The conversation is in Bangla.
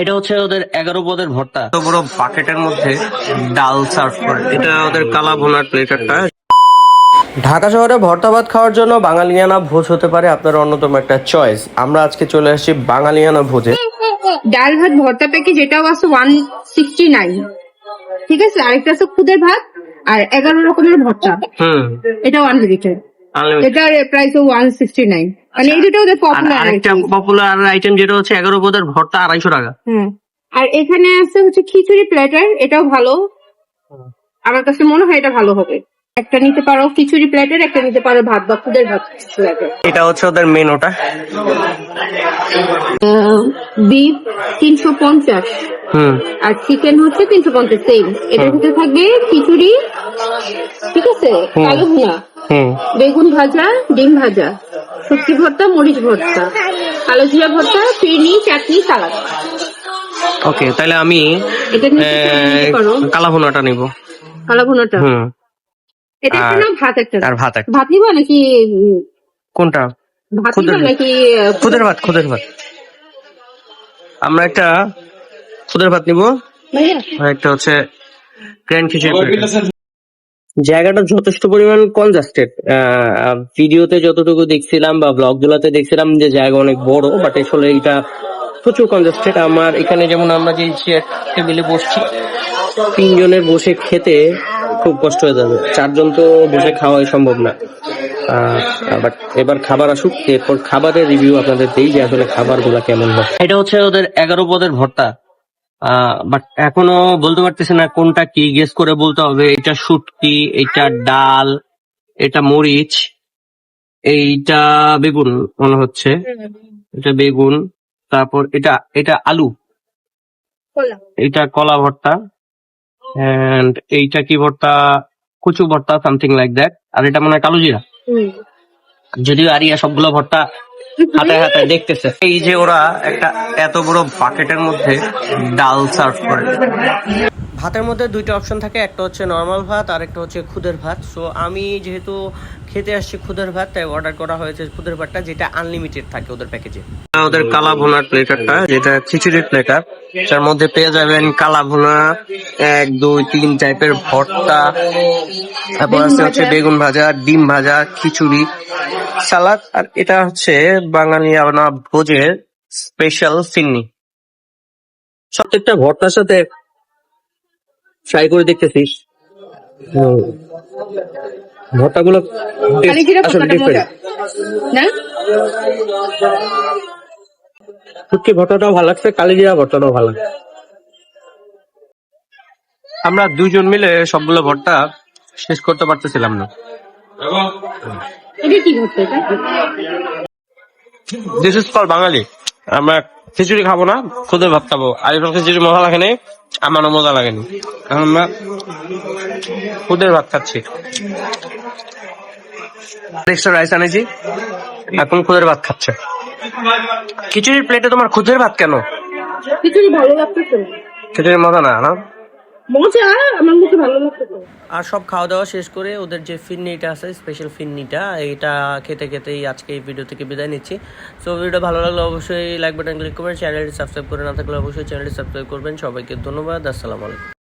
এটা হচ্ছে ওদের এগারো পদের ভর্তা। তো বড় বাকেটের মধ্যে ডাল সার্ভ করে। এটা ওদের কালা ভুনার প্লেটারটা ঢাকা শহরে ভর্তা ভাত খাওয়ার জন্য বাঙালিয়ানা ভোজ হতে পারে আপনার অন্যতম একটা চয়েস আমরা আজকে চলে আসছি বাঙালিয়ানা ভোজে। ডাল ভাত ভর্তা প্যাকেজ এটাও আছে ওয়ান সিক্সটি নাইন ঠিক আছে? আরেকটা আছে খুদের ভাত আর এগারো রকমের ভর্তা। হুম। এটা আনলিমিটেড unlimited। এটার প্রাইস ওয়ান সিক্সটি নাইন মানে এই দুটো পপুলার আরেকটা পপুলার আইটেম যেটা হচ্ছে এগারো ভর্তা আড়াইশো টাকা। আর এখানে আছে হচ্ছে খিচুড়ি প্ল্যাটার এটাও ভালো। আমার কাছে মনে হয় এটা ভালো হবে। একটা নিতে পারো খিচুড়ি প্ল্যাটার একটা নিতে পারো ভাত বা খুদের ভাত এটা হচ্ছে ওদের মেনুটা বিফ তিনশো পঞ্চাশ। হুম। আর চিকেন হচ্ছে তিনশো পঞ্চাশ সেম এটার ভিতরে থাকবে খিচুড়ি ঠিক আছে। কালো ভুনা। বেগুন ভাজা ডিম ভাজা। শুটকি ভর্তা মরিচ ভর্তা। কালো জিরা ভর্তা ফিরনি চাটনি সালাদ। ওকে তাহলে আমি কালা ভুনাটা নিব। কালো ভুনাটা হুম। এটা একটা না ভাত একটা। আর ভাত একটা। ভাত নিবা নাকি কোনটা? ভাত নিবা নাকি খুদের ভাত খুদের ভাত। আমরা একটা খুদের ভাত নিব। একটা হচ্ছে গ্র্যান্ড খিচুড়ি। জায়গাটা যথেষ্ট পরিমাণ কনজাস্টেড ভিডিওতে যতটুকু দেখছিলাম বা ব্লগ গুলাতে দেখছিলাম যে জায়গা অনেক বড় বাট আসলে এটা প্রচুর কনজাস্টেড আমার এখানে যেমন আমরা যে চেয়ার টেবিলে বসছি তিনজনের বসে খেতে খুব কষ্ট হয়ে যাবে। চারজন তো বসে খাওয়াই সম্ভব না। বাট এবার খাবার আসুক, এরপর খাবারের রিভিউ আপনাদের দেই যে আসলে খাবারগুলা কেমন হয়। এটা হচ্ছে ওদের এগারো পদের ভর্তা। বাট এখনও বলতে পারতেছি না কোনটা কি। গেস করে বলতে হবে এটা শুটকি এটা ডাল এটা মরিচ এইটা বেগুন মনে হচ্ছে। এটা বেগুন তারপর এটা এটা আলু। এটা কলা ভর্তা। এন্ড এইটা কি ভর্তা? কচু ভর্তা সামথিং লাইক দ্যাট আর এটা মনে হয় কালো জিরা। যদিও আরিয়া সবগুলো ভর্তা হাতে হাতে দেখতেছে। এই যে ওরা একটা এত বড় বাকেটের মধ্যে ডাল সার্ভ করে। ভাতের মধ্যে দুইটা অপশন থাকে, একটা হচ্ছে নর্মাল ভাত আর একটা হচ্ছে খুদের ভাত। সো আমি যেহেতু খেতে আসছি খুদের ভাত, তাই অর্ডার করা হয়েছে খুদের ভাতটা, যেটা আনলিমিটেড থাকে ওদের প্যাকেজে ওদের কালা ভুনার প্লেটারটা যেটা খিচুড়ির প্লেটার যার মধ্যে পেয়ে যাবেন কালা ভুনা, এক, দুই, তিন টাইপের ভর্তা। তারপর আছে হচ্ছে বেগুন ভাজা, ডিম ভাজা, খিচুড়ি, সালাদ। আর এটা হচ্ছে বাঙালি আনা ভোজের স্পেশাল সিন্নি প্রত্যেকটা ভর্তার সাথে ফ্রাই করে দেখতেছিস। different। না? শুটকি ভর্তাটাও ভালো লাগছে কালিজিরা ভর্তাটাও ভালো লাগছে। আমরা দুজন মিলে সবগুলো ভর্তা শেষ করতে পারতেছিলাম না। এটা কি ভর্তা এটা? This is call Bangali. আমরা খিচুড়ি খাব না খুদে ভাত খাব। আরিফার খিচুড়ি মজা লাগেনি আমারও মজা লাগেনি। এখন আমরা খুদের ভাত খাচ্ছি। এক্সট্রা রাইস আনেছি। এখন খুদের ভাত খাচ্ছে। খিচুড়ির প্লেটে তোমার খুদের ভাত কেন? খিচুড়ি ভালো লাগতো খিচুড়ি খিচুড়ির মজা না না? আর সব খাওয়া দাওয়া শেষ করে ওদের যে ফিরনিটা আছে স্পেশাল ফিরনিটা এটা খেতে খেতেই আজকে এই ভিডিও থেকে বিদায় নিচ্ছি। সো ভিডিও ভালো লাগলে অবশ্যই লাইক বাটন ক্লিক করবেন চ্যানেলটি সাবস্ক্রাইব করে না থাকলে অবশ্যই চ্যানেলটি সাবস্ক্রাইব করবেন। সবাইকে ধন্যবাদ, আসসালামু আলাইকুম।